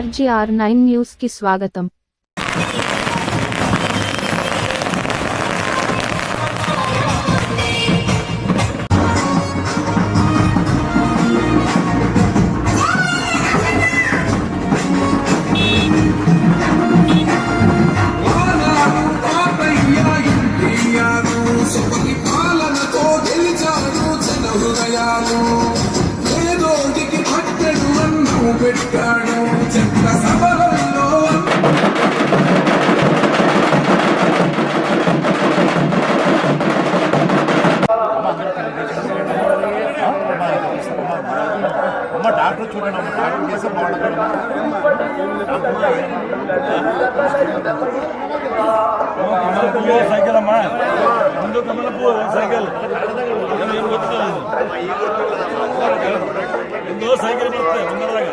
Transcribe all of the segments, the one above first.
RGR nine న్యూస్కి స్వాగతం పాలనతో జన హృదయాలు. పెట్టాడు చెత్త సభలలో అమ్మ డాక్టర్ చూడండి అమ్మ డాక్టర్ బాగుంటుంది కమలపువ్వు సైకిల్ అమ్మా ముందు కమలపు సైకిల్ ముందు సైకిల్ పడతాయి ముందరగా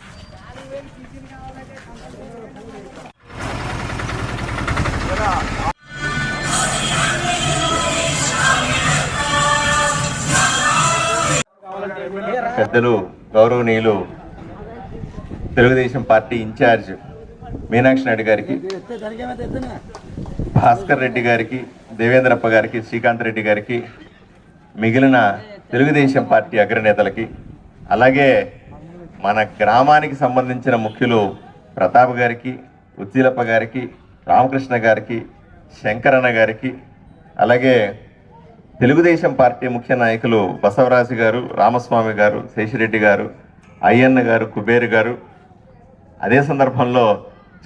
పెద్దలు గౌరవనీయులు Telugu Desam party in charge Meenakshi Naidu గారికి భాస్కర్ రెడ్డి గారికి దేవేంద్రప్ప గారికి శ్రీకాంత్ రెడ్డి గారికి మిగిలిన తెలుగుదేశం పార్టీ అగ్రనేతలకి అలాగే మన గ్రామానికి సంబంధించిన ముఖ్యులు ప్రతాప్ గారికి ఉజ్జిలప్ప గారికి రామకృష్ణ గారికి శంకరన్న గారికి అలాగే తెలుగుదేశం పార్టీ ముఖ్య నాయకులు బసవరాజు గారు రామస్వామి గారు శేషిరెడ్డి గారు అయ్యన్న గారు కుబేరు గారు. అదే సందర్భంలో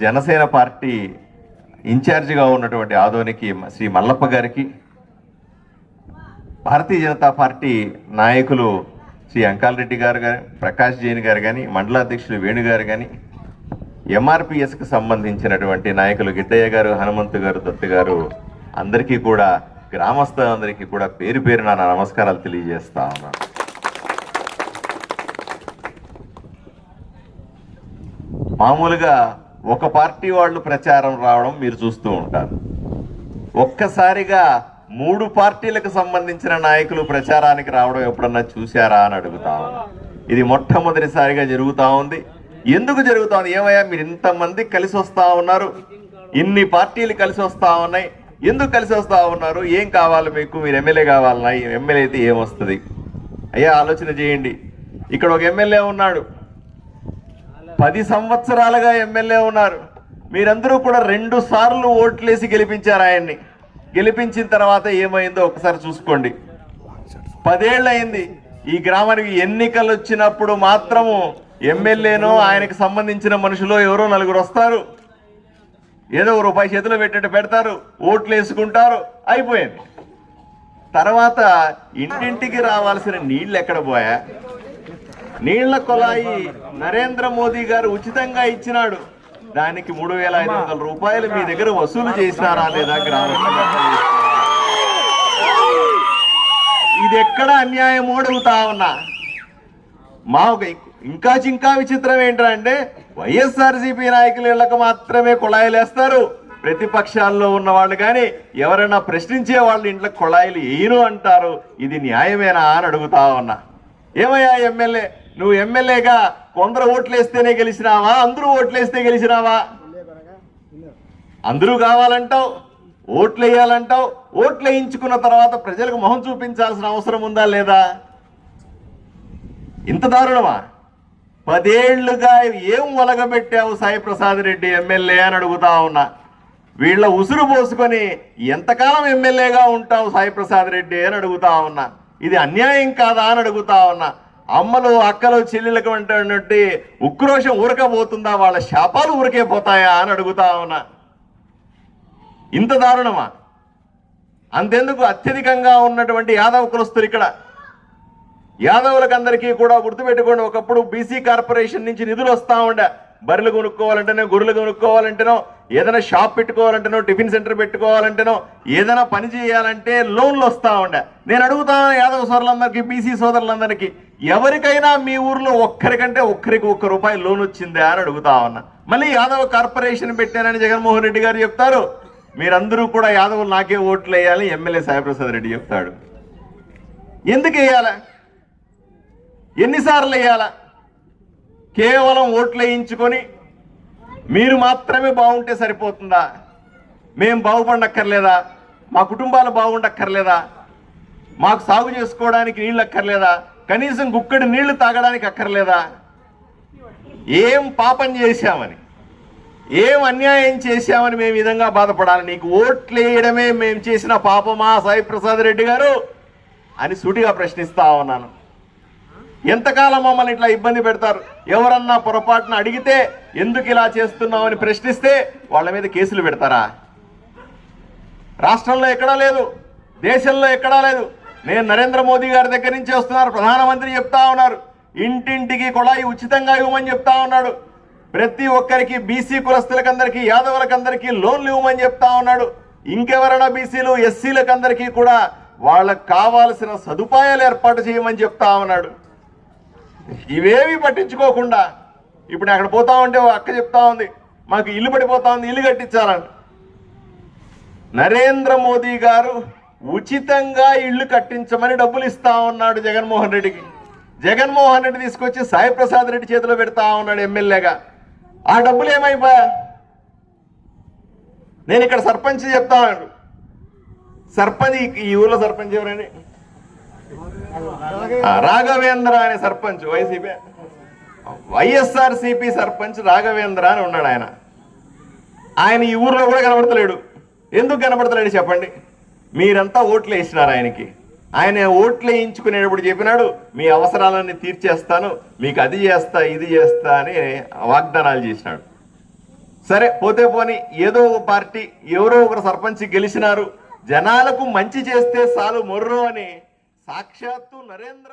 జనసేన పార్టీ ఇన్ఛార్జిగా ఉన్నటువంటి ఆదోనికి శ్రీ మల్లప్ప గారికి భారతీయ జనతా పార్టీ నాయకులు శ్రీ అంకాలరెడ్డి గారు కానీ ప్రకాష్ జైన్ గారు కానీ మండల అధ్యక్షులు వేణు గారు కానీ ఎంఆర్పిఎస్కి సంబంధించినటువంటి నాయకులు గిడ్డయ్య గారు హనుమంతు గారు దత్తు గారు అందరికీ కూడా గ్రామస్తులందరికీ కూడా పేరు పేరు నా నమస్కారాలు తెలియజేస్తా ఉన్నాను మామూలుగా ఒక పార్టీ వాళ్ళు ప్రచారం రావడం మీరు చూస్తూ ఉంటారు. ఒక్కసారిగా మూడు పార్టీలకు సంబంధించిన నాయకులు ప్రచారానికి రావడం ఎప్పుడన్నా చూశారా అని అడుగుతా ఇది మొట్టమొదటిసారిగా జరుగుతా ఉంది. ఎందుకు జరుగుతా ఉంది? ఏమయ్యా మీరు ఇంతమంది కలిసి వస్తూ ఉన్నారు? ఇన్ని పార్టీలు కలిసి వస్తూ ఉన్నాయి. ఎందుకు కలిసి వస్తూ ఉన్నారు? ఏం కావాలి మీకు? మీరు ఎమ్మెల్యే కావాలన్నా ఎమ్మెల్యే అయితే ఏమొస్తుంది అయ్యా ఆలోచన చేయండి. ఇక్కడ ఒక ఎమ్మెల్యే ఉన్నాడు. పది సంవత్సరాలుగా ఎమ్మెల్యే ఉన్నారు. మీరందరూ కూడా రెండు సార్లు ఓట్లేసి గెలిపించారు ఆయన్ని. గెలిపించిన తర్వాత ఏమైందో ఒకసారి చూసుకోండి. పదేళ్ళు అయింది ఈ గ్రామానికి ఎన్నికలు వచ్చినప్పుడు మాత్రము ఎమ్మెల్యేనో ఆయనకు సంబంధించిన మనుషులు ఎవరో నలుగురు వస్తారు. ఏదో రూపాయి చేతిలో పెట్టేట్టు పెడతారు ఓట్లు వేసుకుంటారు అయిపోయింది. తర్వాత ఇంటింటికి రావాల్సిన నీళ్ళు ఎక్కడ పోయా? నీళ్ళ కొలాయి నరేంద్ర మోదీ గారు ఉచితంగా ఇచ్చినాడు. దానికి మూడు వేల ఐదు వందల రూపాయలు మీ దగ్గర వసూలు చేసినారా లేదా గ్రామ ఇది ఎక్కడ అన్యాయం అడుగుతా ఉన్నా? మా ఒక ఇంకా ఇంకా విచిత్రం ఏంటంటే వైఎస్ఆర్సీపీ నాయకుల ఇళ్ళకు మాత్రమే కుళాయిలు వేస్తారు. ప్రతిపక్షాల్లో ఉన్న వాళ్ళు కానీ ఎవరైనా ప్రశ్నించే వాళ్ళ ఇంట్లోకి కుళాయిలు వేయను అంటారు? ఇది న్యాయమేనా అని అడుగుతా ఉన్నా. ఏమయ్యా ఎమ్మెల్యే? నువ్వు ఎమ్మెల్యేగా కొందరు ఓట్లేస్తేనే గెలిచినావా? అందరూ ఓట్లేస్తే గెలిచినావా? అందరూ కావాలంటావు ఓట్లు వేయాలంటావు ఓట్లు వేయించుకున్న తర్వాత ప్రజలకు మొహం చూపించాల్సిన అవసరం ఉందా లేదా? ఇంత దారుణమా? పదేళ్ళుగా ఏం ఒలగబెట్టావు సాయి ప్రసాద్ రెడ్డి ఎమ్మెల్యే అని అడుగుతా ఉన్నా. వీళ్ళ ఉసురు పోసుకొని ఎంతకాలం ఎమ్మెల్యేగా ఉంటావు సాయి ప్రసాద్ రెడ్డి అని అడుగుతా ఉన్నా. ఇది అన్యాయం కాదా అని అడుగుతా ఉన్నా. అమ్మలు అక్కలు చెల్లెలకు అంటే ఉక్రోషం ఊరకపోతుందా? వాళ్ళ శాపాలు ఊరికే పోతాయా అని అడుగుతా ఉన్నా. ఇంత దారుణమా? అంతెందుకు? అత్యధికంగా ఉన్నటువంటి యాదవ కులస్తులు ఇక్కడ. యాదవులకందరికీ కూడా గుర్తుపెట్టుకోండి ఒకప్పుడు బీసీ కార్పొరేషన్ నుంచి నిధులు వస్తా ఉండే. బర్రెలు కొనుక్కోవాలంటేనో గొర్రెలు కొనుక్కోవాలంటేనో ఏదైనా షాప్ పెట్టుకోవాలంటేనో టిఫిన్ సెంటర్ పెట్టుకోవాలంటేనో ఏదైనా పని చేయాలంటే లోన్లు వస్తూ ఉండే. నేను అడుగుతాను యాదవ సోదరులందరికీ బీసీ సోదరులందరికీ ఎవరికైనా మీ ఊర్లో ఒక్కరికంటే ఒక్కరికి ఒక్క రూపాయి లోన్ వచ్చిందా అని అడుగుతా ఉన్నా. మళ్ళీ యాదవ కార్పొరేషన్ పెట్టానని జగన్మోహన్ రెడ్డి గారు చెప్తారు. మీరందరూ కూడా యాదవులు నాకే ఓట్లు వేయాలి ఎమ్మెల్యే సాయిప్రసాద్ రెడ్డి చెప్తాడు. ఎందుకు వేయాలా? ఎన్నిసార్లు వేయాలా? కేవలం ఓట్లు వేయించుకొని మీరు మాత్రమే బాగుంటే సరిపోతుందా? మేము బాగుపడక్కర్లేదా? మా కుటుంబాలు బాగుండక్కర్లేదా? మాకు సాగు చేసుకోవడానికి నీళ్ళు అక్కర్లేదా? కనీసం గుక్కడి నీళ్ళు తాగడానికి అక్కర్లేదా? ఏం పాపం చేశామని? ఏం అన్యాయం చేశామని మేము విధంగా బాధపడాలి? నీకు ఓట్లు వేయడమే మేము చేసిన పాపమా సాయి ప్రసాద్ రెడ్డి గారు? అని సూటిగా ప్రశ్నిస్తా ఉన్నాను. ఎంతకాలం మమ్మల్ని ఇట్లా ఇబ్బంది పెడతారు? ఎవరన్నా పొరపాటున అడిగితే ఎందుకు ఇలా చేస్తున్నామని ప్రశ్నిస్తే వాళ్ళ మీద కేసులు పెడతారా? రాష్ట్రంలో ఎక్కడా లేదు దేశంలో ఎక్కడా లేదు. నేను నరేంద్ర మోదీ గారి దగ్గర నుంచి వస్తున్నారు. ప్రధానమంత్రి చెప్తా ఉన్నారు. ఇంటింటికి కొళాయి ఉచితంగా ఇవ్వమని చెప్తా ఉన్నాడు. ప్రతి ఒక్కరికి బీసీ కులస్తులకందరికీ యాదవులకందరికీ లోన్లు ఇవ్వమని చెప్తా ఉన్నాడు. ఇంకెవరైనా బీసీలు ఎస్సీలకు అందరికీ కూడా వాళ్ళకు కావాల్సిన సదుపాయాలు ఏర్పాటు చేయమని చెప్తా ఉన్నాడు. ఇవేవి పట్టించుకోకుండా ఇప్పుడు అక్కడ పోతా ఉంటే అక్క చెప్తా ఉంది మాకు ఇల్లు పడిపోతా ఉంది ఇల్లు కట్టించాలని. నరేంద్ర మోదీ గారు ఉచితంగా ఇల్లు కట్టించమని డబ్బులు ఇస్తా ఉన్నాడు జగన్మోహన్ రెడ్డికి. జగన్మోహన్ రెడ్డి తీసుకొచ్చి సాయి ప్రసాద్ రెడ్డి చేతిలో పెడతా ఉన్నాడు ఎమ్మెల్యేగా. ఆ డబ్బులు ఏమైపోయా? నేను ఇక్కడ సర్పంచ్ చెప్తా ఉన్నాడు. సర్పంచ్ ఈ- ఊర్లో సర్పంచ్ ఎవరండి? రాఘవేంద్ర అనే sarpanch YCP. YSR CP sarpanch Raghavendra అని ఉన్నాడు ఆయన. ఆయన ఈ ఊర్లో కూడా కనబడతలేడు. ఎందుకు కనబడతలేడు చెప్పండి? మీరంతా ఓట్లు వేసినారు ఆయనకి. ఆయన ఓట్లు వేయించుకునేటప్పుడు చెప్పినాడు మీ అవసరాలన్నీ తీర్చేస్తాను మీకు అది చేస్తా ఇది చేస్తా అని వాగ్దానాలు చేసినాడు. సరే పోతే పోని ఏదో ఒక పార్టీ ఎవరో ఒకరు సర్పంచ్ గెలిచినారు జనాలకు మంచి చేస్తే చాలు మొర్రో అని సాక్షాత్తు నరేంద్ర